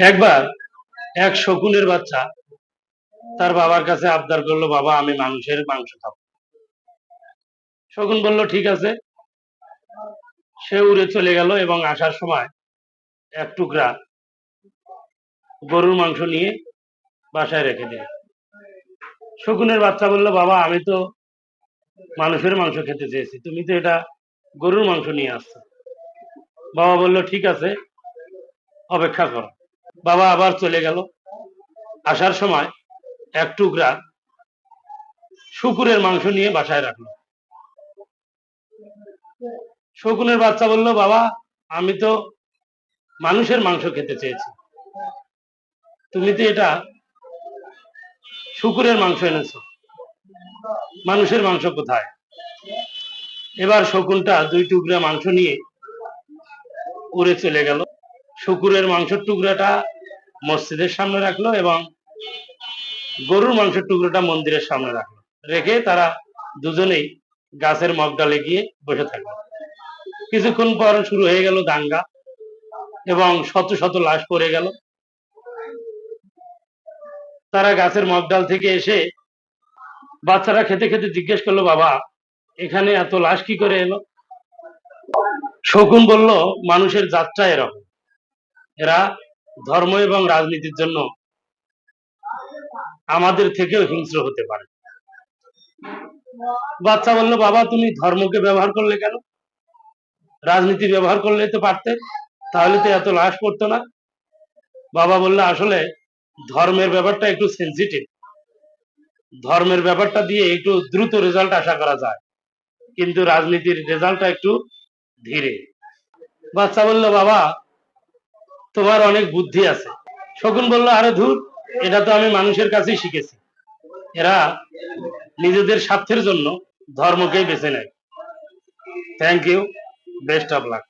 একবার এক শকুনের বাচ্চা তার বাবার কাছে আবদার করল, বাবা, আমি মানুষের মাংস খাব। শকুন বলল, ঠিক আছে। সে উড়ে চলে গেল এবং আসার সময় এক টুকরা গরুর মাংস নিয়ে বাসায় রেখে দিল। শকুনের বাচ্চা বলল, বাবা, আমি তো মানুষের মাংস খেতে চেয়েছি, তুমি তো এটা গরুর মাংস নিয়ে আসছো। বাবা বলল, ঠিক আছে, অপেক্ষা করো। বাবা আবার চলে গেল। আসার সময় এক টুকরা শুকুরের মাংস নিয়ে বাসায় রাখল। শকুনের বাচ্চা বলল, বাবা, আমি তো মানুষের মাংস খেতে চেয়েছি। তুমি তো এটা শুকুরের মাংস এনেছো। মানুষের মাংস কোথায়? এবার শকুনটা দুই টুকরা মাংস নিয়ে উড়ে চলে গেল। শুকুরের মাংসের টুকরাটা মসজিদের সামনে রাখল এবং গরুর মাংসের টুকরোটা মন্দিরের সামনে রাখল। রেখে তারা দুজনেই গাছের মগডালে গিয়ে বসে থাকল। কিছুক্ষণ পর শুরু হয়ে গেল দাঙ্গা এবং শত শত লাশ পড়ে গেল। তারা গাছের মগডাল থেকে এসে বাচ্চারা খেতে খেতে জিজ্ঞেস করল, বাবা, এখানে এত লাশ কি করে এলো? শকুন বলল, মানুষের যাত্রা এরকম। এরা ধর্ম এবং রাজনীতির জন্য আমাদের থেকেও হিংস্র হতে পারে। বাচ্চা বলল, বাবা, তুমি ধর্মকে ব্যবহার করলে কেন? রাজনীতি ব্যবহার করলে তো পারতে, তাহলে তো এত লাশ পড়তো না। বাবা বলল, আসলে ধর্মের ব্যাপারটা একটু সেন্সিটিভ ধর্মের ব্যাপারটা দিয়ে একটু দ্রুত রেজাল্ট আশা করা যায়। কিন্তু রাজনীতির রেজাল্টটা একটু ধীরে। বাচ্চা বলল, বাবা তোমার অনেক বুদ্ধি আছে। শকুন বলল, আরে ধুর, এটা তো আমি মানুষের কাছেই শিখেছি। এরা নিজেদের স্বার্থের জন্য ধর্মকেই বেছে নেয়। Thank you best of luck